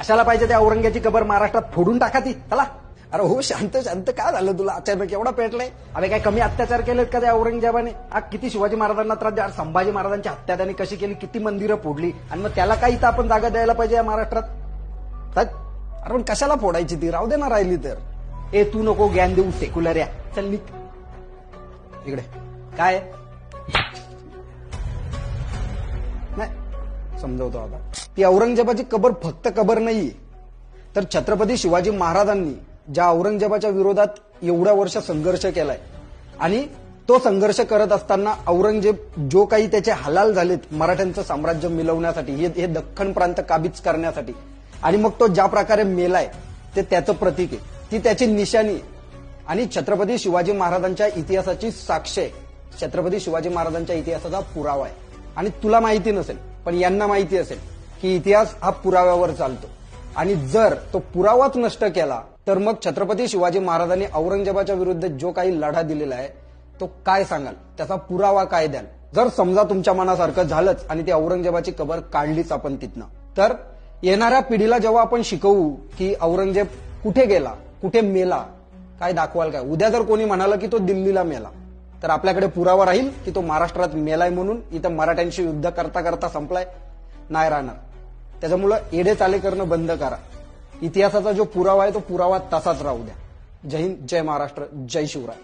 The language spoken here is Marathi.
कशाला पाहिजे त्या औरंग्याची कबर महाराष्ट्रात फोडून टाका ती? चला. अरे हो शांत शांत. काय झालं तुला? अचानक एवढा पेटलाय अरे काय कमी अत्याचार केलेत का त्या औरंगजेबाने? आ किती शिवाजी महाराजांना त्रास द्या. संभाजी महाराजांची हत्या त्यांनी कशी केली? किती मंदिरं फोडली? आणि मग त्याला काही इथं आपण जागा द्यायला पाहिजे या महाराष्ट्रात. अरे पण कशाला फोडायची ती? राहू दे ना राहिली तर. ए तू नको ज्ञान देऊ सेक्युलर या. चल निघ. इकडे. काय? नाही समजवतो आता. ती औरंगजेबाची कबर फक्त कबर नाहीये. तर छत्रपती शिवाजी महाराजांनी ज्या औरंगजेबाच्या विरोधात एवढ्या वर्ष संघर्ष केलाय आणि तो संघर्ष करत असताना औरंगजेब जो काही त्याचे हलाल झालेत मराठ्यांचं साम्राज्य मिळवण्यासाठी हे हे दख्खन प्रांत काबीज करण्यासाठी आणि मग तो ज्या प्रकारे मेलाय ते त्याचं प्रतीक आहे. ती त्याची निशाणी आहे. आणि छत्रपती शिवाजी महाराजांच्या इतिहासाची साक्ष आहे. छत्रपती शिवाजी महाराजांच्या इतिहासाचा पुरावा आहे. आणि तुला माहिती नसेल पण यांना माहिती असेल. की इतिहास हा पुराव्यावर चालतो. आणि जर तो पुरावाच नष्ट केला तर मग छत्रपती शिवाजी महाराजांनी औरंगजेबाच्या विरुद्ध जो काही लढा दिलेला आहे तो काय सांगाल? त्याचा पुरावा काय द्याल? जर समजा तुमच्या मनासारखं झालंच आणि ती औरंगजेबाची कबर काढलीच आपण तिथनं तर येणाऱ्या पिढीला जेव्हा आपण शिकवू की औरंगजेब कुठे गेला कुठे मेला काय दाखवाल काय? उद्या जर कोणी म्हणालं की तो दिल्लीला मेला तर आपल्याकडे पुरावा राहील की तो महाराष्ट्रात मेलाय म्हणून इथं मराठ्यांशी युद्ध करता करता संपलाय? नाही राहणार. त्याच्यामुळं एडे चाले करणं बंद करा. इतिहासाचा जो पुरावा आहे तो पुरावा तसाच राहू द्या. जय हिंद जय महाराष्ट्र जय शिवराय.